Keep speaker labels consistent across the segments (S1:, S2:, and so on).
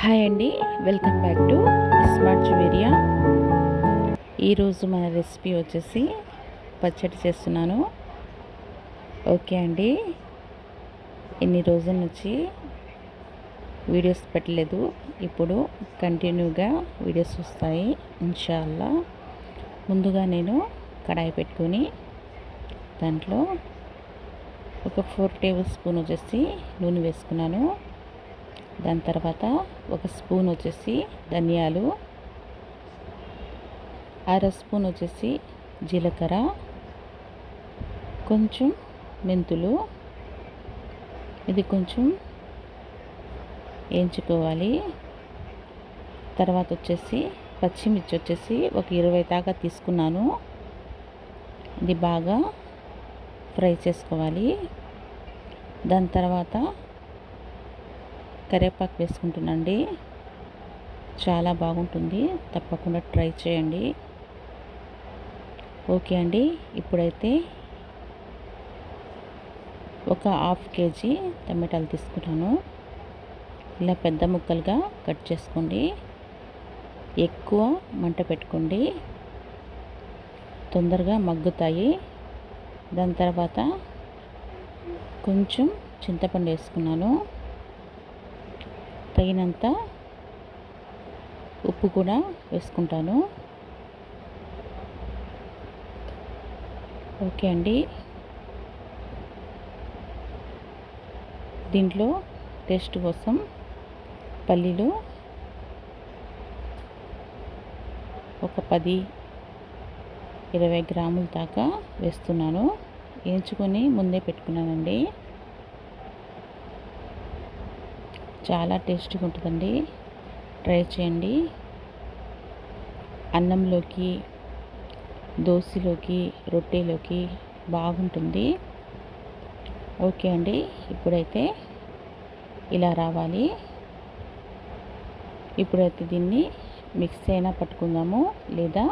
S1: Hi అండి welcome back to smart Juveria. ఈరోజు మన రెసిపీ వచ్చేసి పచ్చడి చేస్తున్నాను. ఓకే అండి ఎన్ని రోజుల నుంచి వీడియోస్ పెట్టలేదు. ఇప్పుడు కంటిన్యూగా వీడియోస్ వస్తాయి ఇన్షాల్లా. ముందుగా నేను కడాయి పెట్టుకొని దాంట్లో ఒక ఫోర్ టేబుల్ స్పూన్ వచ్చేసి నూనె వేసుకున్నాను. దాని తర్వాత ఒక స్పూన్ వచ్చేసి ధనియాలు అర స్పూన్ వచ్చేసి జీలకర్ర కొంచెం మెంతులు. ఇది కొంచెం వేయించుకోవాలి. తర్వాత వచ్చేసి పచ్చిమిర్చి వచ్చేసి ఒక ఇరవై దాకా తీసుకున్నాను. ఇది బాగా ఫ్రై చేసుకోవాలి. దాని తర్వాత కరివేపాకు వేసుకుంటున్నాండి చాలా బాగుంటుంది. తప్పకుండా ట్రై చేయండి. ఓకే అండి. ఇప్పుడైతే ఒక హాఫ్ కేజీ టమాటాలు తీసుకుంటాను ఇలా పెద్ద ముక్కలుగా కట్ చేసుకోండి. ఎక్కువ మంట పెట్టుకోండి. తొందరగా మగ్గుతాయి. దాని తర్వాత కొంచెం చింతపండు వేసుకున్నాను. తగినంత ఉప్పు కూడా వేసుకుంటాను. ఓకే అండి. దీంట్లో టేస్ట్ కోసం పల్లీలు ఒక పది ఇరవై గ్రాముల దాకా వేస్తున్నాను. వేయించుకొని ముందే పెట్టుకున్నానండి. చాలా టేస్టీగా ఉంటుందండి. ట్రై చేయండి. అన్నంలోకి దోశలోకి రొట్టెలోకి బాగుంటుంది. ఓకే అండి. ఇప్పుడైతే ఇలా రావాలి. ఇప్పుడైతే దీన్ని మిక్సీ అయినా పట్టుకుందాము లేదా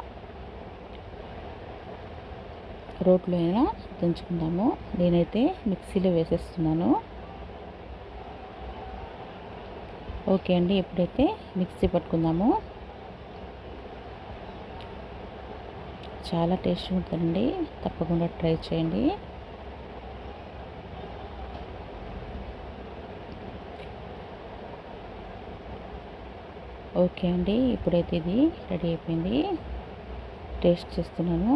S1: రోట్లో అయినా దంచుకుందాము. నేనైతే మిక్సీలో వేసేస్తున్నాను. ఓకే అండి ఎప్పుడైతే మిక్సీ పట్టుకుందాము. చాలా టేస్ట్ ఉంటుందండి తప్పకుండా ట్రై చేయండి. ఓకే అండి ఇప్పుడైతే ఇది రెడీ అయిపోయింది. టేస్ట్ చేస్తున్నాను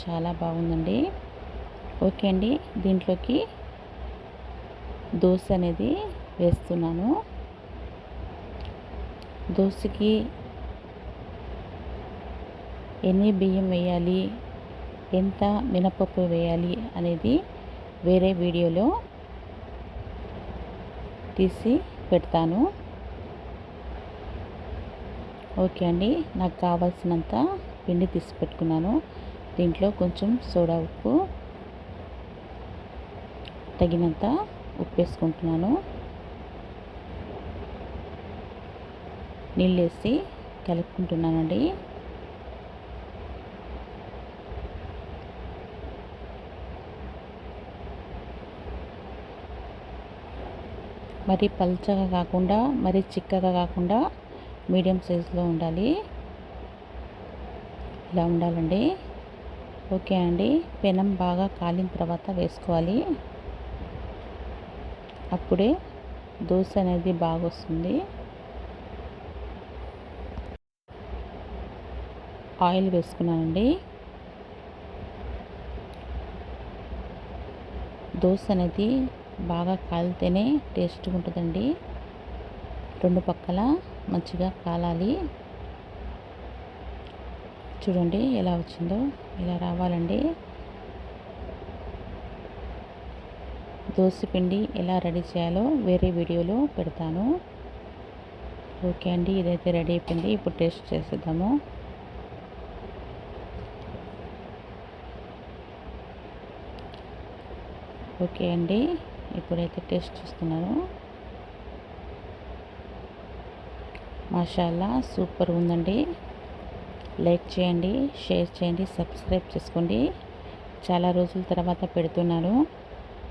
S1: చాలా బాగుందండి. ఓకే అండి దీంట్లోకి దోశ అనేది వేస్తున్నాను. దోశకి ఎన్ని బియ్యం వేయాలి? ఎంత మినపప్పు వేయాలి? అనేది వేరే వీడియోలో తీసి పెడతాను. ఓకే అండి నాకు కావాల్సినంత పిండి తీసి పెట్టుకున్నాను. దీంట్లో కొంచెం సోడా ఉప్పు తగినంత ఉప్పు వేసుకుంటున్నాను. నీళ్ళు వేసి కలుపుకుంటున్నానండి. మరి పల్చగా కాకుండా మరి చిక్కగా కాకుండా మీడియం సైజులో ఉండాలి. ఇలా ఉండాలండి. ఓకే అండి. పెనం బాగా కాలిన తర్వాత వేసుకోవాలి. అప్పుడే దోశ అనేది బాగా వస్తుంది ఆయిల్ వేసుకున్నానండి. దోశ అనేది బాగా కాలితేనే టేస్ట్గా ఉంటుందండి. రెండు పక్కల మంచిగా కాలాలి. చూడండి ఎలా వచ్చిందో ఇలా రావాలండి. దోశ పిండి ఎలా రెడీ చేయాలో వేరే వీడియోలో పెడతాను. ఓకే అండి ఇదైతే రెడీ అయిపోయింది. ఇప్పుడు టేస్ట్ చేసేద్దాము. ఓకే అండి. ఇప్పుడైతే టేస్ట్ చూస్తున్నాను. మాషాల్లా సూపర్ ఉందండి. లైక్ చేయండి షేర్ చేయండి సబ్స్క్రైబ్ చేసుకోండి. చాలా రోజుల తర్వాత పెడుతున్నాను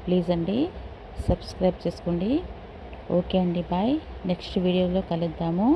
S1: ప్లీజ్ అండి సబ్స్క్రైబ్ చేసుకోండి. ఓకే అండి బాయ్. నెక్స్ట్ వీడియోలో కలుద్దాము.